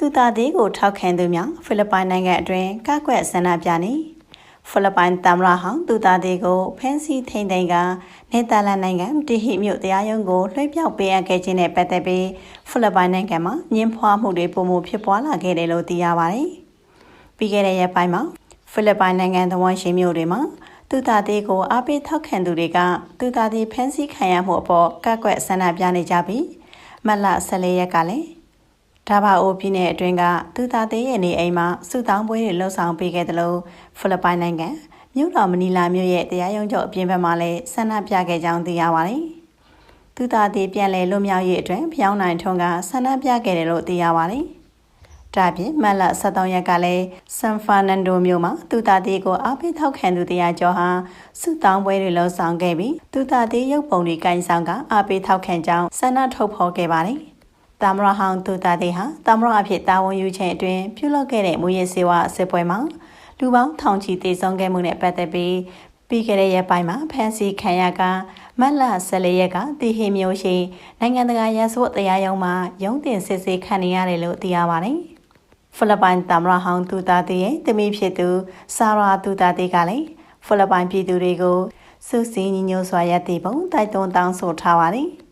သူသားသေးကိုထောက်ခံသူများဖိလစ်ပိုင်နိုင်ငံအတွင်းကကွက်ဆန္ဒပြနေဖိလစ်ပိုင်သမ္မတဟောင်းသူသားသေးကိုဖမ်းဆီးထိန်းသိမ်းကနယ်သာလန်နိုင်ငံတီဟိမြို့တရားရုံးကိုလွှဲပြောက်ပေးအပ်ခဲ့ခြင်းနဲ့ပတ်သက်ပြီးဖိလစ်ပိုင်နိုင်ငံမှာညှင်းဖွားမှုတွေပုံမှုဖြစ်ပွားလာခဲ့တယ်လို့သိရပါတယ်။ပြီးခဲ့တဲ့ရက်ပိုင်းမှာဖိလစ်ပိုင်နိုင်ငံသဝန်ရှိမြို့တွေမှာသူသားသေးကိုအားပေးထောက်ခံသူတွေကသူသားသေးဖမ်းဆီးခံရမှုအပေါ်ကကွက်ဆန္ဒပြနေကြပြီးမတ်လ14ရက်ကလည်း ဒါဘာအိုပြည်နယ်အတွင်းကသူသားသေးရဲ့နေအိမ်မှာစုတောင်းပွဲတွေလှုပ်ဆောင်ပေးခဲ့တယ်လို့ဖိလစ်ပိုင်နိုင်ငံမြို့တော်မနီလာမြို့ရဲ့တရားရုံးချုပ်အပြင်ဘက်မှာလည်းဆန္ဒပြခဲ့ကြောင်းသိရပါတယ်။သူသားသေးပြန်လည်လွတ်မြောက်ရေးအတွက်ဖျောင်းနိုင်ထွန်းကဆန္ဒပြခဲ့တယ်လို့သိရပါတယ်။ဒါပြင်မလ73ရက်ကလည်းဆန်ဖာနန်ဒိုမြို့မှာသူသားသေးကိုအားပေးထောက်ခံသူတရားကျော်ဟာစုတောင်းပွဲတွေလှုပ်ဆောင်ခဲ့ပြီးသူသားသေးရုပ်ပုံတွေကင်ဆောင်ကအားပေးထောက်ခံကြောင်းဆန္ဒထုတ်ဖော်ခဲ့ပါတယ်။ တာမရဟောင်းသူသားသေးဟာတာမရအဖြစ်တာဝန်ယူခြင်းအတွင်းပြုလုပ်ခဲ့တဲ့မူရစေဝါစစ်ပွဲမှာလူပေါင်းထောင်ချီသေဆုံးခဲ့မှုနဲ့ပတ်သက်ပြီးပြီးခဲ့တဲ့ရက်ပိုင်းမှာဖမ်းဆီးခံရကမတ်လ14ရက်ကတီဟေမျိုးရှိနိုင်ငံတကာရန်စုတရားရုံးမှာရုံးတင်စစ်ဆေးခံနေရတယ်လို့သိရပါတယ်။ဖိလစ်ပိုင်သမ္မတဟောင်းသူသားသေးရဲ့တမိဖြစ်သူဆာရာသူသားသေးကလည်းဖိလစ်ပိုင်ပြည်သူတွေကိုစုစည်းညီညွတ်စွာရည်တည်ပုံတိုက်တွန်းတောင်းဆိုထားပါတယ်။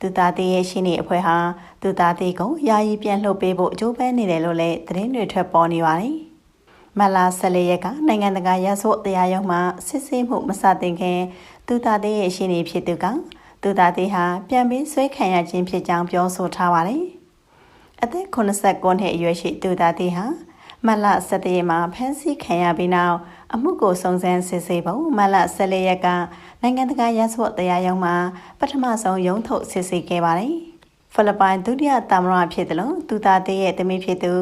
သူသားသေးရဲ့ရှင်းနေအဖွဲ့ဟာသူသားသေးကိုယာယီပြန်လှုပ်ပေးဖို့အကျိုးပဲနေတယ်လို့လည်းသတင်းတွေထွက်ပေါ်နေပါတယ်။မလာ14ရက်ကနိုင်ငံတကာရဆို့တရားရုံးမှစစ်ဆေးမှုမစတင်ခင်သူသားသေးရဲ့ရှင်းနေဖြစ်သူကသူသားသေးဟာပြန်ပြီးဆွဲခံရခြင်းဖြစ်ကြောင်းပြောဆိုထားပါတယ်။အသက်89နှစ်အရွယ်ရှိသူသားသေးဟာ မလ17ရက်မှာဖမ်းဆီးခံရပြီးနောက်အမှုကိုစုံစမ်းစစ်ဆေးဖို့မလ14ရက်ကနိုင်ငံတကာရန်စော့တရားရုံးမှာပထမဆုံးရုံးထုတ်စစ်ဆေးခဲ့ပါတယ်။ဖိလစ်ပိုင်ဒုတိယသမ္မတဖြစ်တယ်လို့သူသားသေးရဲ့သမီးဖြစ်သူ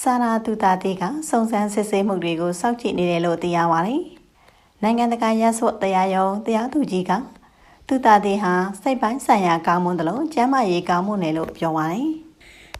ဆာနာသူသားသေးကစုံစမ်းစစ်ဆေးမှုတွေကိုစောင့်ကြည့်နေတယ်လို့သိရပါတယ်။နိုင်ငံတကာရန်စော့တရားရုံးတရားသူကြီးကသူသားသေးဟာစိတ်ပိုင်းဆိုင်ရာကောင်းမွန်တယ်လို့ကျမ်းမာရေးကောင်းမွန်တယ်လို့ပြောပါတယ်။